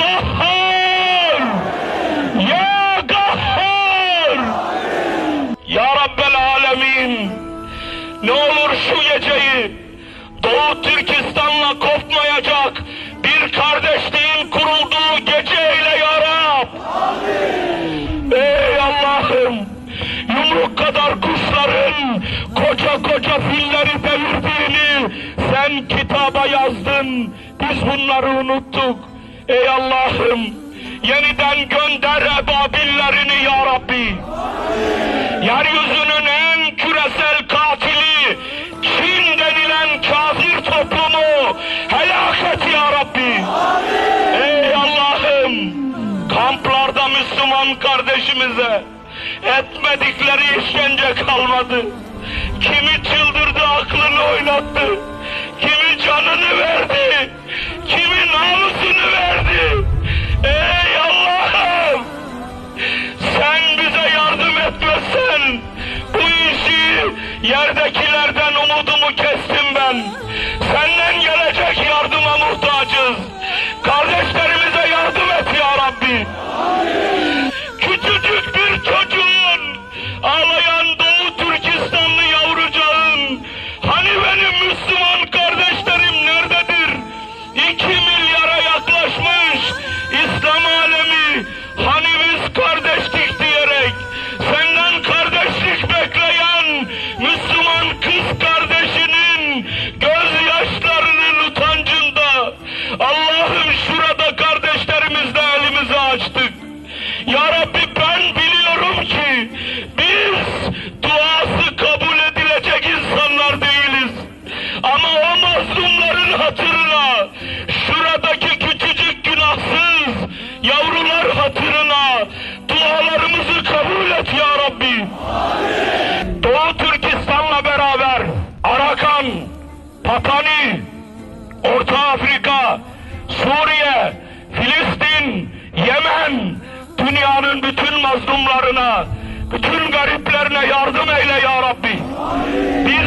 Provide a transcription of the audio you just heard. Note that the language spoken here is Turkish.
Kahhar! Ya Kahhar! Ya Rabbel Alemin! Ne olur şu geceyi Doğu Türkistan'la kopmayacak bir kardeşliğin kurulduğu gece eyle ya Rab! Ey Allah'ım! Yumruk kadar kuşların koca koca filleri devirdiğini sen kitaba yazdın. Biz bunları unuttuk. Ey Allah'ım! Yeniden gönder ebabillerini ya Rabbi. Yeryüzünün en küresel katili Çin denilen kafir toplumu helak et ya Rabbi. Ey Allah'ım! Kamplarda Müslüman kardeşimize etmedikleri işkence kalmadı. Kimi çıldırdı aklını oynattı. Yerdekilerden umudumu kestim ben. Senden gelecek yardıma muhtacız. Kardeşlerimize yardım et ya Rabbi. Küçücük bir çocuğun ağlayan Doğu Türkistanlı yavrucağın hani benim Müslüman kardeşlerim nerededir? İki milyara yaklaşmış İslam alemi Allah'ım şurada kardeşlerimizle elimizi açtık. Ya Rabbi ben biliyorum ki biz duası kabul edilecek insanlar değiliz. Ama o mazlumların hatırına, şuradaki küçücük günahsız yavrular hatırına dualarımızı kabul et ya Rabbi. Doğu Türkistan'la beraber Arakan, Patani, dünyanın bütün mazlumlarına, bütün gariplerine yardım eyle ya Rabbi. Bizi